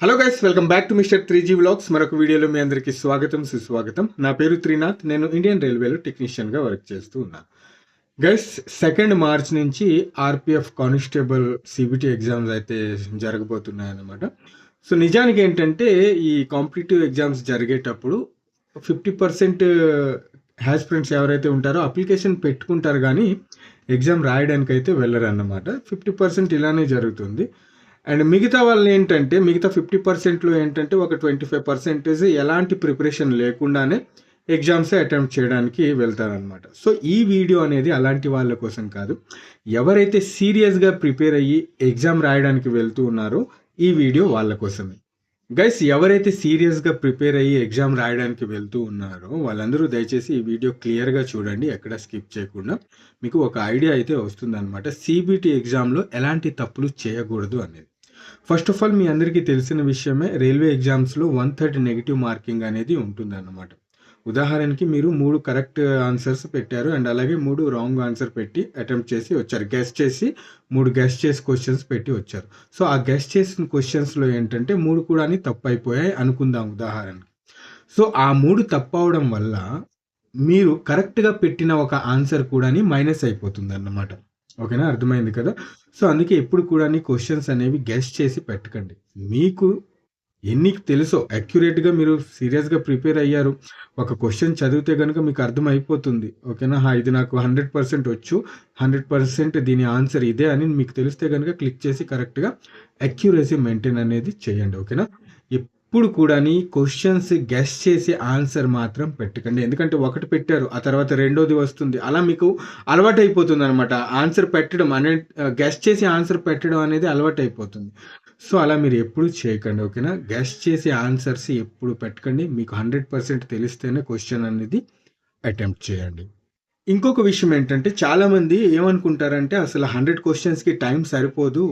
Hello guys welcome back to mister three G vlogs మరొక వీడియోలో మీ అందరికీ స్వాగతం సుస్వాగతం. నా పేరు త్రినాథ్. నేను ఇండియన్ రైల్వేలో టెక్నీషియన్గా వర్క్ చేస్తూ ఉన్నాను గైస్ సెకండ్ మార్చ్ నుంచి ఆర్పిఎఫ్ కానిస్టేబుల్ సిబిటి ఎగ్జామ్స్ అయితే జరగబోతున్నాయి అన్నమాట సో నిజానికి ఏంటంటే ఈ కాంపిటేటివ్ ఎగ్జామ్స్ జరిగేటప్పుడు ఫిఫ్టీ పర్సెంట్ హ్యాస్పిరెంట్స్ ఎవరైతే ఉంటారో అప్లికేషన్ పెట్టుకుంటారు కానీ ఎగ్జామ్ రాయడానికి అయితే వెళ్ళరు అన్నమాట ఫిఫ్టీ పర్సెంట్ ఇలానే జరుగుతుంది. అండ్ మిగతా వాళ్ళు ఏంటంటే మిగతా ఫిఫ్టీ పర్సెంట్లో ఏంటంటే ఒక ట్వంటీ ఫైవ్ పర్సెంటేజ్ ఎలాంటి ప్రిపరేషన్ లేకుండానే ఎగ్జామ్స్ అటెంప్ట్ చేయడానికి వెళ్తారనమాట సో ఈ వీడియో అనేది అలాంటి వాళ్ళ కోసం కాదు. ఎవరైతే సీరియస్గా ప్రిపేర్ అయ్యి ఎగ్జామ్ రాయడానికి వెళ్తూ ఉన్నారో ఈ వీడియో వాళ్ళ కోసమే. గైస్ ఎవరైతే సీరియస్గా ప్రిపేర్ అయ్యి ఎగ్జామ్ రాయడానికి వెళ్తూ ఉన్నారో వాళ్ళందరూ దయచేసి ఈ వీడియో క్లియర్గా చూడండి ఎక్కడ స్కిప్ చేయకుండా. మీకు ఒక ఐడియా అయితే వస్తుందన్నమాట సిబిటి ఎగ్జామ్లో ఎలాంటి తప్పులు చేయకూడదు అనేది. ఫస్ట్ ఆఫ్ ఆల్ మీ అందరికీ తెలిసిన విషయమే రైల్వే ఎగ్జామ్స్లో వన్ థర్డ్ నెగిటివ్ మార్కింగ్ అనేది ఉంటుందన్నమాట. ఉదాహరణకి మీరు మూడు కరెక్ట్ ఆన్సర్స్ పెట్టారు అండ్ అలాగే మూడు రాంగ్ ఆన్సర్ పెట్టి అటెంప్ట్ చేసి వచ్చారు. గెస్ చేసి మూడు గెస్ చేసి క్వశ్చన్స్ పెట్టి వచ్చారు. సో ఆ గెస్ చేసిన క్వశ్చన్స్లో ఏంటంటే మూడు కూడా తప్పు అయిపోయాయి అనుకుందాం ఉదాహరణకి. సో ఆ మూడు తప్పు అవడం వల్ల మీరు కరెక్ట్గా పెట్టిన ఒక ఆన్సర్ కూడా మైనస్ అయిపోతుంది అన్నమాట ఓకేనా? అర్థమైంది కదా? సో అందుకే ఎప్పుడు కూడా క్వశ్చన్స్ అనేవి గెస్ట్ చేసి పెట్టకండి. మీకు ఎన్ని తెలుసో అక్యురేట్గా మీరు సీరియస్గా ప్రిపేర్ అయ్యారు. ఒక క్వశ్చన్ చదివితే కనుక మీకు అర్థం అయిపోతుంది. ఓకేనా? హా, ఇది నాకు హండ్రెడ్ పర్సెంట్ వచ్చు. హండ్రెడ్ పర్సెంట్ దీని ఆన్సర్ ఇదే అని మీకు తెలిస్తే కనుక క్లిక్ చేసి కరెక్ట్గా అక్యురసీ మెయింటైన్ అనేది చేయండి. ఓకేనా? ఎప్పుడు కూడా క్వశ్చన్స్ గెస్ చేసి ఆన్సర్ మాత్రం పెట్టకండి. ఎందుకంటే ఒకటి పెట్టారు ఆ తర్వాత రెండోది వస్తుంది. అలా మీకు అలవాటు అయిపోతుంది అనమాట ఆన్సర్ పెట్టడం అనే గెస్ చేసి ఆన్సర్ పెట్టడం అనేది అలవాటు అయిపోతుంది సో అలా మీరు ఎప్పుడు చేయకండి ఓకేనా? గెస్ చేసి ఆన్సర్స్ ఎప్పుడు పెట్టకండి. మీకు హండ్రెడ్ పర్సెంట్ తెలిస్తేనే క్వశ్చన్ అనేది అటెంప్ట్ చేయండి. ఇంకొక విషయం ఏంటంటే చాలామంది ఏమనుకుంటారంటే అసలు హండ్రెడ్ క్వశ్చన్స్కి టైం సరిపోదు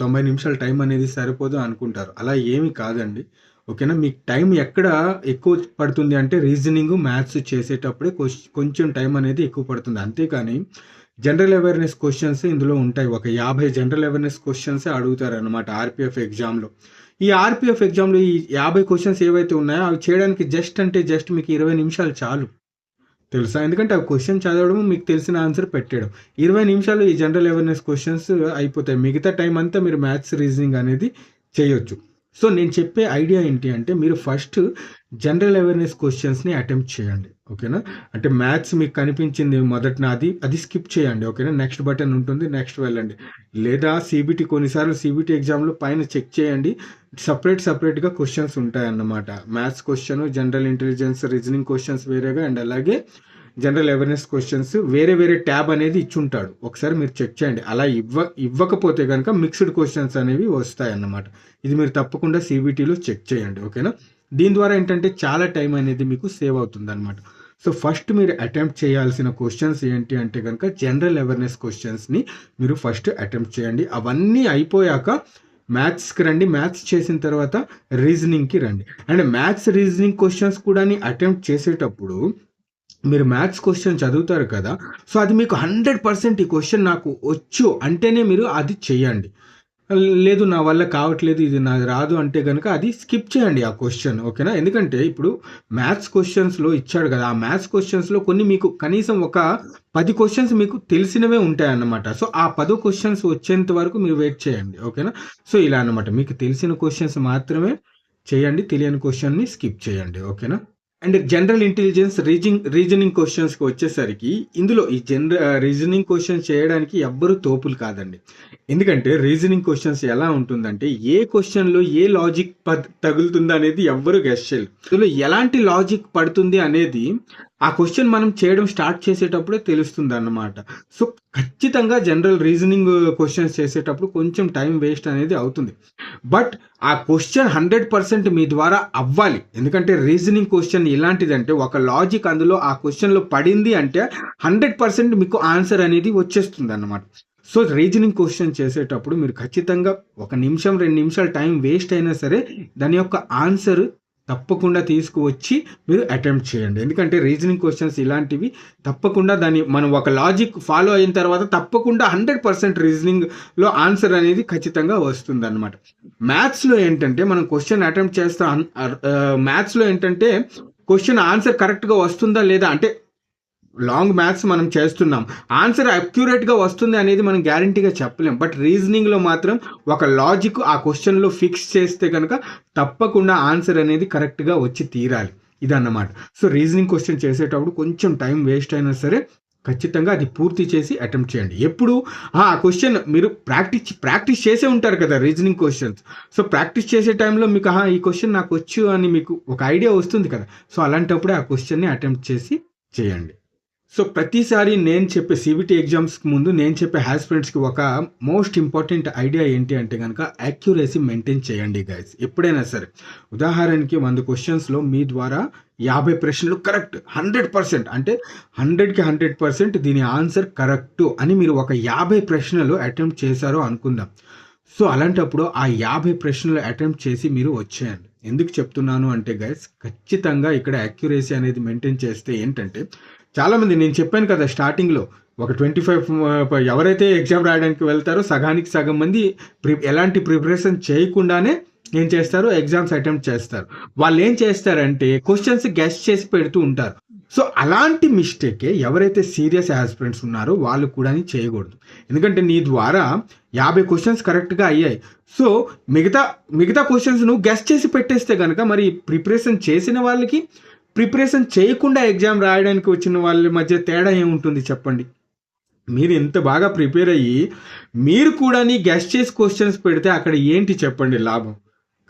తొంభై నిమిషాల టైం అనేది సరిపోదు అనుకుంటారు. అలా ఏమీ కాదండి. ఓకేనా? మీకు టైం ఎక్కడ ఎక్కువ పడుతుంది అంటే రీజనింగ్ మ్యాథ్స్ చేసేటప్పుడే కొంచెం టైం అనేది ఎక్కువ పడుతుంది. అంతేకాని జనరల్ అవేర్నెస్ క్వశ్చన్స్ ఇందులో ఉంటాయి. ఒక యాభై జనరల్ అవేర్నెస్ క్వశ్చన్స్ అడుగుతారు అనమాట ఆర్పిఎఫ్ ఎగ్జామ్లో. ఈ ఆర్పిఎఫ్ ఎగ్జామ్లో ఈ యాభై క్వశ్చన్స్ ఏవైతే ఉన్నాయో అవి చేయడానికి జస్ట్ అంటే జస్ట్ మీకు ఇరవై నిమిషాలు చాలు. తెలుసా? ఎందుకంటే ఆ క్వశ్చన్ చదవడం మీకు తెలిసిన ఆన్సర్ పెట్టడం ఇరవై నిమిషాలు ఈ జనరల్ అవేర్నెస్ క్వశ్చన్స్ అయిపోతాయి. మిగతా టైం అంతా మీరు మ్యాథ్స్ రీజనింగ్ అనేది చేయొచ్చు. సో నేను చెప్పే ఐడియా ఏంటి అంటే మీరు ఫస్ట్ జనరల్ అవేర్నెస్ క్వశ్చన్స్ని అటెంప్ట్ చేయండి ఓకేనా? అంటే మ్యాథ్స్ మీకు కనిపించింది మొదట అది అది స్కిప్ చేయండి ఓకేనా? నెక్స్ట్ బటన్ ఉంటుంది నెక్స్ట్ వెళ్ళండి. లేదా సిబిటి కొన్నిసార్లు సిబిటి ఎగ్జామ్లో పైన చెక్ చేయండి సపరేట్ సపరేట్గా క్వశ్చన్స్ ఉంటాయన్నమాట. Maths question general intelligence reasoning questions వేరేగా అండ్ అలాగే జనరల్ అవేర్నెస్ క్వశ్చన్స్ వేరే వేరే ట్యాబ్ అనేది ఇచ్చుంటాడు. ఒకసారి మీరు చెక్ చేయండి. అలా ఇవ్వ ఇవ్వకపోతే కనుక మిక్స్డ్ క్వశ్చన్స్ అనేవి వస్తాయి అన్నమాట ఇది మీరు తప్పకుండా సిబిటీలో చెక్ చేయండి. ఓకేనా? దీని ద్వారా ఏంటంటే చాలా టైం అనేది మీకు సేవ్ అవుతుంది అనమాట సో ఫస్ట్ మీరు అటెంప్ట్ చేయాల్సిన క్వశ్చన్స్ ఏంటి అంటే కనుక జనరల్ అవేర్నెస్ క్వశ్చన్స్ని మీరు ఫస్ట్ అటెంప్ట్ చేయండి. అవన్నీ అయిపోయాక మ్యాథ్స్కి రండి. మ్యాథ్స్ చేసిన తర్వాత రీజనింగ్కి రండి. అండ్ మ్యాథ్స్ రీజనింగ్ క్వశ్చన్స్ కూడా అటెంప్ట్ చేసేటప్పుడు మీరు మ్యాథ్స్ క్వశ్చన్ చదువుతారు కదా సో అది మీకు హండ్రెడ్ పర్సెంట్ ఈ క్వశ్చన్ నాకు వచ్చు అంటేనే మీరు అది చెయ్యండి లేదు నా వల్ల కావట్లేదు ఇది నాది రాదు అంటే కనుక అది స్కిప్ చేయండి ఆ క్వశ్చన్ ఓకేనా ఎందుకంటే ఇప్పుడు మ్యాథ్స్ క్వశ్చన్స్లో ఇచ్చాడు కదా ఆ మ్యాథ్స్ క్వశ్చన్స్లో కొన్ని మీకు కనీసం ఒక పది క్వశ్చన్స్ మీకు తెలిసినవే ఉంటాయి అన్నమాట సో ఆ పదో క్వశ్చన్స్ వచ్చేంత వరకు మీరు వెయిట్ చేయండి ఓకేనా సో ఇలా అన్నమాట. మీకు తెలిసిన క్వశ్చన్స్ మాత్రమే చేయండి తెలియని క్వశ్చన్ని స్కిప్ చేయండి ఓకేనా and general intelligence reasoning reasoning క్వశ్చన్స్కి వచ్చేసరికి ఇందులో ఈ జనరల్ రీజనింగ్ క్వశ్చన్స్ చేయడానికి ఎవ్వరు తోపులు కాదండి. ఎందుకంటే రీజనింగ్ క్వశ్చన్స్ ఎలా ఉంటుందంటే ఏ క్వశ్చన్లో ఏ లాజిక్ తగులుతుంది అనేది ఎవ్వరు గెస్ట్ చేయలేరు. ఇందులో ఎలాంటి లాజిక్ పడుతుంది అనేది ఆ క్వశ్చన్ మనం చేయడం స్టార్ట్ చేసేటప్పుడే తెలుస్తుంది అన్నమాట సో ఖచ్చితంగా జనరల్ రీజనింగ్ క్వశ్చన్స్ చేసేటప్పుడు కొంచెం టైం వేస్ట్ అనేది అవుతుంది. బట్ ఆ క్వశ్చన్ హండ్రెడ్ పర్సెంట్ మీ ద్వారా అవ్వాలి. ఎందుకంటే రీజనింగ్ క్వశ్చన్ ఎలాంటిదంటే ఒక లాజిక్ అందులో ఆ క్వశ్చన్లో పడింది అంటే హండ్రెడ్ పర్సెంట్ మీకు ఆన్సర్ అనేది వచ్చేస్తుంది అన్నమాట సో రీజనింగ్ క్వశ్చన్ చేసేటప్పుడు మీరు ఖచ్చితంగా ఒక నిమిషం రెండు నిమిషాలు టైం వేస్ట్ అయినా సరే దాని యొక్క ఆన్సర్ తప్పకుండా తీసుకువచ్చి మీరు అటెంప్ట్ చేయండి. ఎందుకంటే రీజనింగ్ క్వశ్చన్స్ ఇలాంటివి తప్పకుండా దాన్ని మనం ఒక లాజిక్ ఫాలో అయిన తర్వాత తప్పకుండా హండ్రెడ్ పర్సెంట్ రీజనింగ్లో ఆన్సర్ అనేది ఖచ్చితంగా వస్తుంది అనమాట మ్యాథ్స్లో ఏంటంటే మనం క్వశ్చన్ అటెంప్ట్ చేస్తాం మ్యాథ్స్లో ఏంటంటే క్వశ్చన్ ఆన్సర్ కరెక్ట్గా వస్తుందా లేదా అంటే లాంగ్ మ్యాథ్స్ మనం చేస్తున్నాం. ఆన్సర్ అక్యురేట్గా వస్తుంది అనేది మనం గ్యారంటీగా చెప్పలేం. బట్ రీజనింగ్లో మాత్రం ఒక లాజిక్ ఆ క్వశ్చన్లో ఫిక్స్ చేస్తే కనుక తప్పకుండా ఆన్సర్ అనేది కరెక్ట్గా వచ్చి తీరాలి. ఇదన్నమాట. సో రీజనింగ్ క్వశ్చన్ చేసేటప్పుడు కొంచెం టైం వేస్ట్ అయినా సరే ఖచ్చితంగా అది పూర్తి చేసి అటెంప్ట్ చేయండి. ఎప్పుడు? ఆ క్వశ్చన్ మీరు ప్రాక్టీస్ ప్రాక్టీస్ చేసే ఉంటారు కదా రీజనింగ్ క్వశ్చన్స్ సో ప్రాక్టీస్ చేసే టైంలో మీకు ఆహా ఈ క్వశ్చన్ నాకు వచ్చు అని మీకు ఒక ఐడియా వస్తుంది కదా. సో అలాంటప్పుడే ఆ క్వశ్చన్ని అటెంప్ట్ చేసి చేయండి. సో ప్రతిసారి నేను చెప్పే సివిటీ ఎగ్జామ్స్కి ముందు నేను చెప్పే హ్యాస్పిరెంట్స్కి ఒక మోస్ట్ ఇంపార్టెంట్ ఐడియా ఏంటి అంటే కనుక యాక్యురసీ మెయింటైన్ చేయండి గైస్ ఎప్పుడైనా సరే. ఉదాహరణకి వంద క్వశ్చన్స్లో మీ ద్వారా యాభై ప్రశ్నలు కరెక్ట్ హండ్రెడ్ పర్సెంట్ అంటే హండ్రెడ్కి హండ్రెడ్ పర్సెంట్ దీని ఆన్సర్ కరెక్ట్ అని మీరు ఒక యాభై ప్రశ్నలు అటెంప్ట్ చేశారో అనుకుందాం. సో అలాంటప్పుడు ఆ యాభై ప్రశ్నలు అటెంప్ట్ చేసి మీరు వచ్చేయండి. ఎందుకు చెప్తున్నాను అంటే గైస్ ఖచ్చితంగా ఇక్కడ యాక్యురసీ అనేది మెయింటైన్ చేస్తే ఏంటంటే చాలామంది నేను చెప్పాను కదా స్టార్టింగ్లో ఒక ట్వంటీ ఫైవ్ ఎవరైతే ఎగ్జామ్ రాయడానికి వెళ్తారో సగానికి సగం మంది ప్రి ఎలాంటి ప్రిపరేషన్ చేయకుండానే ఏం చేస్తారు? ఎగ్జామ్స్ అటెంప్ట్ చేస్తారు. వాళ్ళు ఏం చేస్తారంటే క్వశ్చన్స్ గెస్ట్ చేసి పెడుతూ ఉంటారు. సో అలాంటి మిస్టేకే ఎవరైతే సీరియస్ ఆస్పిరెంట్స్ ఉన్నారో వాళ్ళు కూడా చేయకూడదు. ఎందుకంటే నీ ద్వారా యాభై క్వశ్చన్స్ కరెక్ట్గా అయ్యాయి. సో మిగతా మిగతా క్వశ్చన్స్ నువ్వు గెస్ట్ చేసి పెట్టేస్తే కనుక మరి ప్రిపరేషన్ చేసిన వాళ్ళకి ప్రిపరేషన్ చేయకుండా ఎగ్జామ్ రాయడానికి వచ్చిన వాళ్ళ మధ్య తేడా ఏముంటుంది చెప్పండి? మీరు ఎంత బాగా ప్రిపేర్ అయ్యి మీరు కూడా నీ గెస్ట్ చేసి క్వశ్చన్స్ పెడితే అక్కడ ఏంటి చెప్పండి లాభం?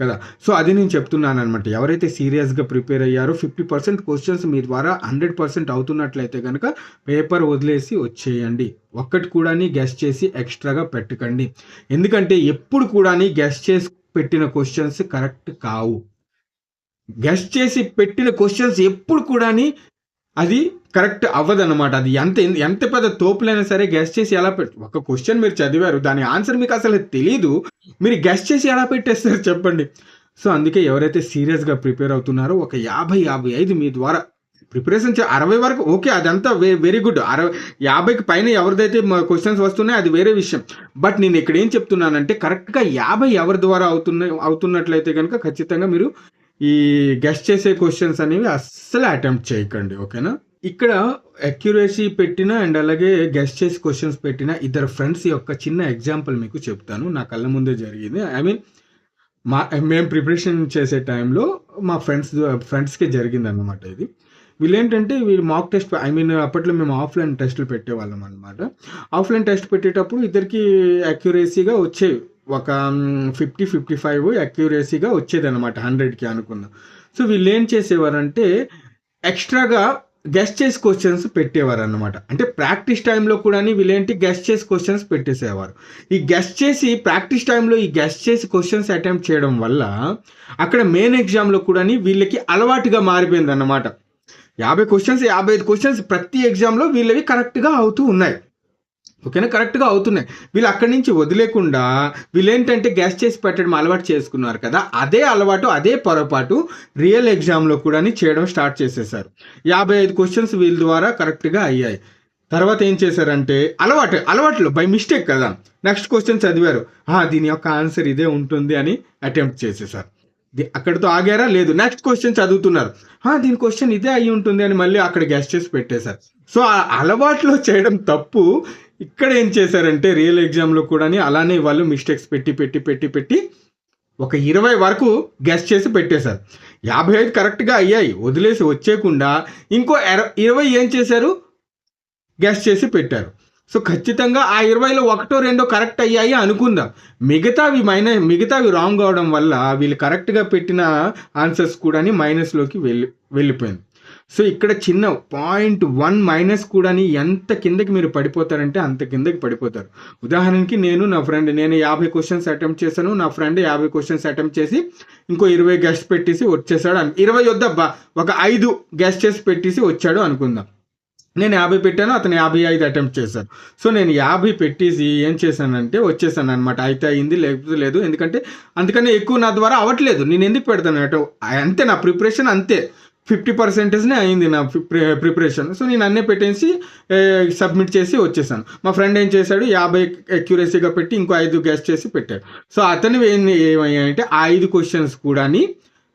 కదా? సో అది నేను చెప్తున్నాను అనమాట ఎవరైతే సీరియస్గా ప్రిపేర్ అయ్యారో ఫిఫ్టీ పర్సెంట్ క్వశ్చన్స్ మీ ద్వారా హండ్రెడ్ పర్సెంట్ అవుతున్నట్లయితే కనుక పేపర్ వదిలేసి వచ్చేయండి. ఒక్కటి కూడా గెస్ట్ చేసి ఎక్స్ట్రాగా పెట్టకండి. ఎందుకంటే ఎప్పుడు కూడా గెస్ట్ చేసి పెట్టిన క్వశ్చన్స్ కరెక్ట్ కావు. గెస్ట్ చేసి పెట్టిన క్వశ్చన్స్ ఎప్పుడు కూడా అది కరెక్ట్ అవ్వదన్నమాట. అది ఎంత ఎంత పెద్ద తోపులైనా సరే గెస్ట్ చేసి ఎలా పెట్ ఒక క్వశ్చన్ మీరు చదివారు దాని ఆన్సర్ మీకు అసలు తెలీదు మీరు గెస్ట్ చేసి ఎలా పెట్టేస్తారు చెప్పండి. సో అందుకే ఎవరైతే సీరియస్గా ప్రిపేర్ అవుతున్నారో ఒక యాభై యాభై ఐదు మీ ద్వారా ప్రిపరేషన్ అరవై వరకు ఓకే అదంతా వే వెరీ గుడ్. అరవై యాభైకి పైన ఎవరిదైతే క్వశ్చన్స్ వస్తున్నాయో అది వేరే విషయం. బట్ నేను ఇక్కడ ఏం చెప్తున్నానంటే కరెక్ట్గా యాభై ఎవరి ద్వారా అవుతున్న అవుతున్నట్లయితే కనుక ఖచ్చితంగా మీరు ఈ గెస్ట్ చేసే క్వశ్చన్స్ అనేవి అస్సలు అటెంప్ట్ చేయకండి ఓకేనా? ఇక్కడ అక్యురసీ పెట్టిన అండ్ అలాగే గెస్ట్ చేసి క్వశ్చన్స్ పెట్టిన ఇద్దరు ఫ్రెండ్స్ యొక్క చిన్న ఎగ్జాంపుల్ మీకు చెప్తాను. నా కళ్ళ ముందే జరిగింది. ఐ మీన్ మా మేము ప్రిపరేషన్ చేసే టైంలో మా ఫ్రెండ్స్ ఫ్రెండ్స్కే జరిగింది అనమాట ఇది. వీళ్ళు ఏంటంటే వీళ్ళు మాక్ టెస్ట్ ఐ మీన్ అప్పట్లో మేము ఆఫ్లైన్ టెస్టులు పెట్టేవాళ్ళం అనమాట ఆఫ్లైన్ టెస్ట్ పెట్టేటప్పుడు ఇద్దరికి అక్యురేసీగా వచ్చేవి. ఒక ఫిఫ్టీ ఫిఫ్టీ ఫైవ్ అక్యూరసీగా వచ్చేది అనమాట హండ్రెడ్కి అనుకుందాం సో వీళ్ళు ఏం చేసేవారంటే ఎక్స్ట్రాగా గెస్ట్ చేసి క్వశ్చన్స్ పెట్టేవారు అనమాట అంటే ప్రాక్టీస్ టైంలో కూడా వీళ్ళేంటి గెస్ట్ చేసి క్వశ్చన్స్ పెట్టేసేవారు. ఈ గెస్ట్ చేసి ప్రాక్టీస్ టైంలో ఈ గెస్ట్ చేసి క్వశ్చన్స్ అటెంప్ట్ చేయడం వల్ల అక్కడ మెయిన్ ఎగ్జామ్లో కూడా వీళ్ళకి అలవాటుగా మారిపోయింది అనమాట యాభై క్వశ్చన్స్ యాభై ఐదు క్వశ్చన్స్ ప్రతి ఎగ్జామ్లో వీళ్ళవి కరెక్ట్గా అవుతూ ఉన్నాయి. ఓకేనా? కరెక్ట్గా అవుతున్నాయి. వీళ్ళు అక్కడి నుంచి వదిలేకుండా వీళ్ళేంటంటే గ్యాస్ చేసి పెట్టడం అలవాటు చేసుకున్నారు కదా అదే అలవాటు అదే పొరపాటు రియల్ ఎగ్జామ్లో కూడా చేయడం స్టార్ట్ చేసేసారు. యాభై ఐదు క్వశ్చన్స్ వీళ్ళ ద్వారా కరెక్ట్గా అయ్యాయి. తర్వాత ఏం చేశారంటే అలవాటు అలవాట్లు బై మిస్టేక్ కదా. నెక్స్ట్ క్వశ్చన్ చదివారు. దీని యొక్క ఆన్సర్ ఇదే ఉంటుంది అని అటెంప్ట్ చేసేసారు. అక్కడితో ఆగారా? లేదు. నెక్స్ట్ క్వశ్చన్ చదువుతున్నారు. దీని క్వశ్చన్ ఇదే అయి ఉంటుంది అని మళ్ళీ అక్కడ గెస్ట్ చేసి పెట్టేశారు. సో ఆ అలవాట్లో చేయడం తప్పు. ఇక్కడ ఏం చేశారంటే రియల్ ఎగ్జామ్లో కూడా అలానే వాళ్ళు మిస్టేక్స్ పెట్టి పెట్టి పెట్టి పెట్టి ఒక ఇరవై వరకు గెస్ చేసి పెట్టేశారు. యాభై ఐదు కరెక్ట్గా అయ్యాయి. వదిలేసి వచ్చేకుండా ఇంకో ఇరవై ఏం చేశారు? గెస్ చేసి పెట్టారు. సో ఖచ్చితంగా ఆ ఇరవైలో ఒకటో రెండో కరెక్ట్ అయ్యాయి అనుకుందాం. మిగతావి మైనస్ మిగతావి రాంగ్ అవడం వల్ల వీళ్ళు కరెక్ట్గా పెట్టిన ఆన్సర్స్ కూడా మైనస్లోకి వెళ్ళి వెళ్ళిపోయింది. సో ఇక్కడ చిన్న పాయింట్ వన్ మైనస్ కూడా ఎంత కిందకి మీరు పడిపోతారంటే అంత కిందకి పడిపోతారు. ఉదాహరణకి నేను నా ఫ్రెండ్ నేను యాభై క్వశ్చన్స్ అటెంప్ట్ చేశాను. నా ఫ్రెండ్ యాభై క్వశ్చన్స్ అటెంప్ట్ చేసి ఇంకో ఇరవై గెస్ట్ పెట్టేసి వచ్చేసాడు ఇరవై వద్దబ్బా ఒక ఐదు గెస్ట్ చేసి పెట్టేసి వచ్చాడు అనుకుందాం. నేను యాభై పెట్టాను అతను యాభై ఐదు అటెంప్ట్ చేశారు. సో నేను యాభై పెట్టేసి ఏం చేశానంటే వచ్చేసాను అనమాట అయితే అయింది లేకపోతే లేదు. ఎందుకంటే అందుకని ఎక్కువ నా ద్వారా అవ్వట్లేదు. నేను ఎందుకు పెడతాను? అటు అంతే నా ప్రిపరేషన్ అంతే. ఫిఫ్టీ పర్సెంటేజ్నే అయింది నా ప్రిపరేషన్ సో నేను అన్నీ పెట్టేసి సబ్మిట్ చేసి వచ్చేసాను. మా ఫ్రెండ్ ఏం చేశాడు? యాభై అక్యురసీగా పెట్టి ఇంకో ఐదు గెస్ట్ చేసి పెట్టాడు. సో అతను ఏమయ్యాయంటే ఆ ఐదు క్వశ్చన్స్ కూడా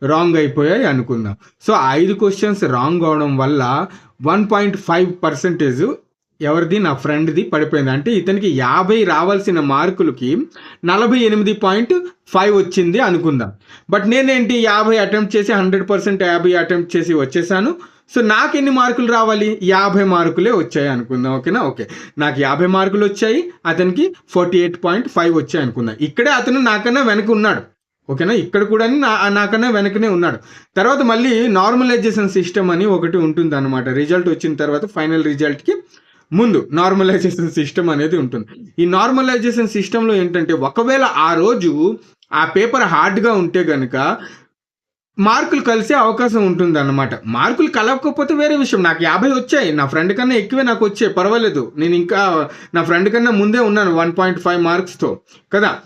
రాంగ్ అయిపోయాయి అనుకుందాం. సో ఐదు క్వశ్చన్స్ రాంగ్ అవడం వల్ల వన్ పాయింట్ ఫైవ్ పర్సెంటేజ్ ఎవరిది? నా ఫ్రెండ్ది పడిపోయింది. అంటే ఇతనికి యాభై రావాల్సిన మార్కులకి నలభై ఎనిమిది పాయింట్ ఫైవ్ వచ్చింది అనుకుందాం. బట్ నేనేంటి యాభై అటెంప్ట్ చేసి హండ్రెడ్ పర్సెంట్ యాభై అటెంప్ట్ చేసి వచ్చేసాను. సో నాకు ఎన్ని మార్కులు రావాలి? యాభై మార్కులే వచ్చాయి అనుకుందాం. ఓకేనా? ఓకే. నాకు యాభై మార్కులు వచ్చాయి. అతనికి ఫార్టీ ఎయిట్ పాయింట్ ఫైవ్ వచ్చాయి అనుకుందాం. ఇక్కడే అతను నాకన్నా వెనక ఉన్నాడు. ఓకేనా? ఇక్కడ కూడా నా నాకన్నా వెనకనే ఉన్నాడు. తర్వాత మళ్ళీ నార్మలైజేషన్ సిస్టమ్ అని ఒకటి ఉంటుంది అనమాట రిజల్ట్ వచ్చిన తర్వాత ఫైనల్ రిజల్ట్కి ముందు నార్మలైజేషన్ సిస్టమ్ అనేది ఉంటుంది. ఈ నార్మలైజేషన్ సిస్టంలో ఏంటంటే ఒకవేళ ఆ రోజు ఆ పేపర్ హార్డ్గా ఉంటే కనుక మార్కులు కలిసే అవకాశం ఉంటుంది అనమాట మార్కులు కలవకపోతే వేరే విషయం. నాకు యాభై వచ్చాయి. నా ఫ్రెండ్ కన్నా ఎక్కువే నాకు వచ్చాయి. పర్వాలేదు. నేను ఇంకా నా ఫ్రెండ్ కన్నా ముందే ఉన్నాను వన్ పాయింట్ ఫైవ్ మార్క్స్తో. కదా?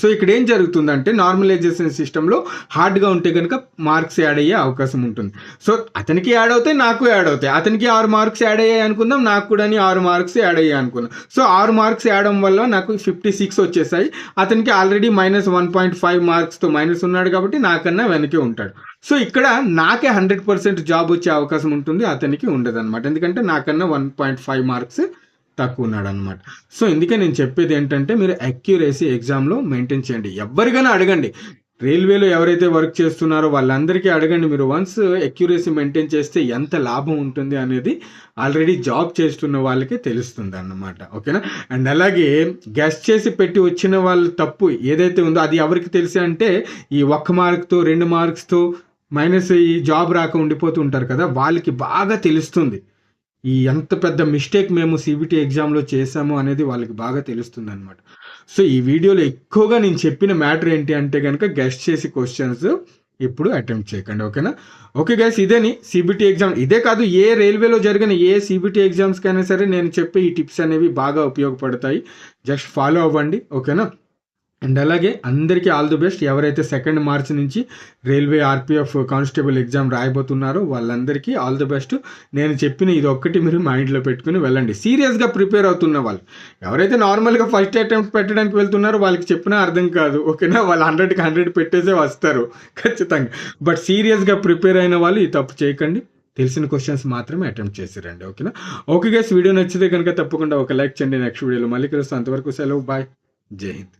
సో ఇక్కడ ఏం జరుగుతుందంటే నార్మలైజేషన్ సిస్టంలో హార్డ్గా ఉంటే కనుక మార్క్స్ యాడ్ అయ్యే అవకాశం ఉంటుంది. సో అతనికి యాడ్ అవుతాయి నాకు యాడ్ అవుతాయి. అతనికి ఆరు మార్క్స్ యాడ్ అయ్యాయి అనుకుందాం నాకు కూడా ఆరు మార్క్స్ యాడ్ అయ్యాయి అనుకుందాం. సో ఆరు మార్క్స్ యాడడం వల్ల నాకు ఫిఫ్టీ సిక్స్ వచ్చేసాయి. అతనికి already minus one point five మార్క్స్తో minus ఉన్నాడు కాబట్టి నాకన్నా వెనకే ఉంటాడు. సో ఇక్కడ నాకే హండ్రెడ్ పర్సెంట్ జాబ్ వచ్చే అవకాశం ఉంటుంది అతనికి ఉండదు అనమాట ఎందుకంటే నాకన్నా వన్ పాయింట్ ఫైవ్ మార్క్స్ తక్కువ ఉన్నాడు అనమాట సో ఇందుకే నేను చెప్పేది ఏంటంటే మీరు అక్యురేసీ ఎగ్జామ్లో మెయింటైన్ చేయండి. ఎవరికైనా అడగండి. రైల్వేలో ఎవరైతే వర్క్ చేస్తున్నారో వాళ్ళందరికీ అడగండి మీరు. వన్స్ అక్యురేసీ మెయింటైన్ చేస్తే ఎంత లాభం ఉంటుంది అనేది ఆల్రెడీ జాబ్ చేస్తున్న వాళ్ళకి తెలుస్తుంది అన్నమాట ఓకేనా? అండ్ అలాగే గెస్ట్ చేసి పెట్టి వచ్చిన వాళ్ళ తప్పు ఏదైతే ఉందో అది ఎవరికి తెలిసి అంటే ఈ ఒక్క మార్క్తో రెండు మార్క్స్తో మైనస్ ఈ జాబ్ రాక ఉండిపోతూ ఉంటారు కదా వాళ్ళకి బాగా తెలుస్తుంది. ఈ ఎంత పెద్ద మిస్టేక్ మేము సిబిటి ఎగ్జామ్లో చేసాము అనేది వాళ్ళకి బాగా తెలుస్తుంది అనమాట సో ఈ వీడియోలో ఎక్కువగా నేను చెప్పిన మ్యాటర్ ఏంటి అంటే కనుక గెస్ట్ చేసి క్వశ్చన్స్ ఇప్పుడు అటెంప్ట్ చేయకండి ఓకేనా? ఓకే గైస్ ఇదేని సిబిటి ఎగ్జామ్ ఇదే కాదు ఏ రైల్వేలో జరిగిన ఏ సిబిటి ఎగ్జామ్స్కైనా సరే నేను చెప్పే ఈ టిప్స్ అనేవి బాగా ఉపయోగపడతాయి. జస్ట్ ఫాలో అవ్వండి ఓకేనా? అండ్ అలాగే అందరికీ ఆల్ ది బెస్ట్. ఎవరైతే సెకండ్ మార్చ్ నుంచి రైల్వే ఆర్పిఎఫ్ కానిస్టేబుల్ ఎగ్జామ్ రాయబోతున్నారో వాళ్ళందరికీ ఆల్ ది బెస్ట్. నేను చెప్పిన ఇది ఒక్కటి మీరు మైండ్లో పెట్టుకుని వెళ్ళండి. సీరియస్గా ప్రిపేర్ అవుతున్న వాళ్ళు ఎవరైతే నార్మల్గా ఫస్ట్ అటెంప్ట్ పెట్టడానికి వెళ్తున్నారో వాళ్ళకి చెప్పినా అర్థం కాదు. ఓకేనా? వాళ్ళు హండ్రెడ్కి హండ్రెడ్ పెట్టేసే వస్తారు. ఖచ్చితంగా. బట్ సీరియస్గా ప్రిపేర్ అయిన వాళ్ళు ఈ తప్పు చేయకండి. తెలిసిన క్వశ్చన్స్ మాత్రమే అటెంప్ట్ చేసిరండి ఓకేనా? ఓకే గైస్ వీడియో నచ్చితే కనుక తప్పకుండా ఒక లైక్ చేయండి. నెక్స్ట్ వీడియోలో మళ్ళీ కలుస్తాను అంతవరకు సెలవు. బాయ్ జై హింద్.